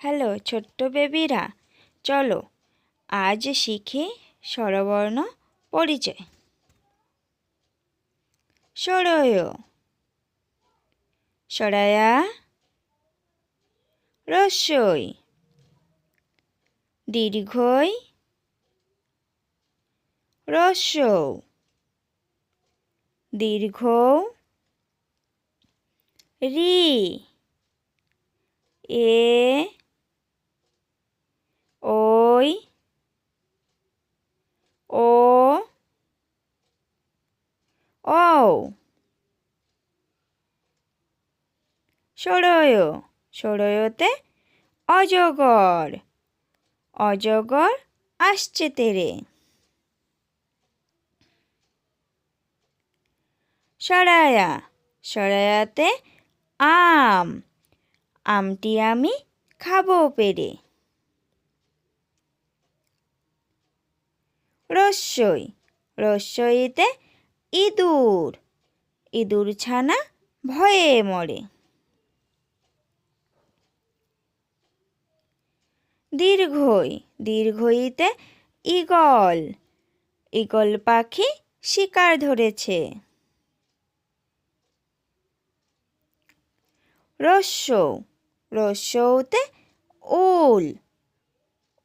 Hello, ছোট্ট বেবিরা, চলো আজ শিখি স্বরবর্ণ পরিচয়। সরয়, সরায়া, রস্যই, দীর্ঘই রস্য দীর্ঘ রি, এ ওই ও ও সরয় সরয়তে অজগর অজগর আসছে তেরে। সরায়া, সরায়াতে আম, আমটি আমি খাব পেরে। রস্যই রস্যইতে ইঁদুর ইঁদুর ছানা ভয়ে মরে। দীর্ঘই, দীর্ঘইতে ইগল ইগল পাখি শিকার ধরেছে। রস্য রস্যতে উল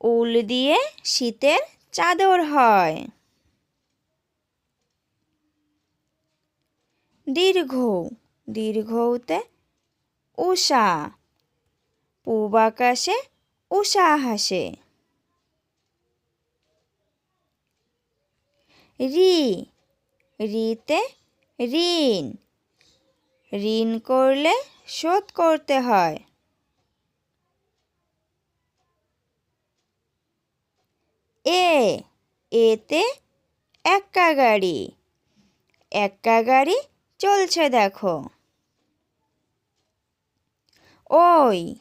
উল দিয়ে শীতের চাদর হয়। দীর্ঘ, দীর্ঘতে উষা পূব আকাশে উষা হাসে। রি, রিতে ঋণ। ঋণ করলে শোধ করতে হয়। এ, এতে এক্কা গাড়ি। এক্কা গাড়ি চলছে দেখো। ওই,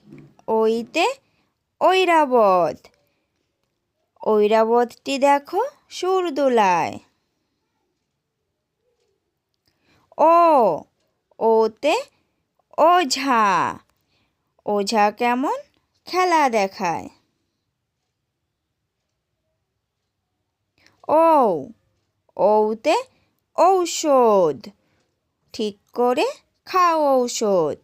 ওইতে ঐরাবত ঐরাবতটি দেখো সুর দোলায়। ও, ওতে ওঝা। ওঝা কেমন? খেলা দেখায়। ও ওতে ঔষধ। ঠিক করে খাও ঔষধ।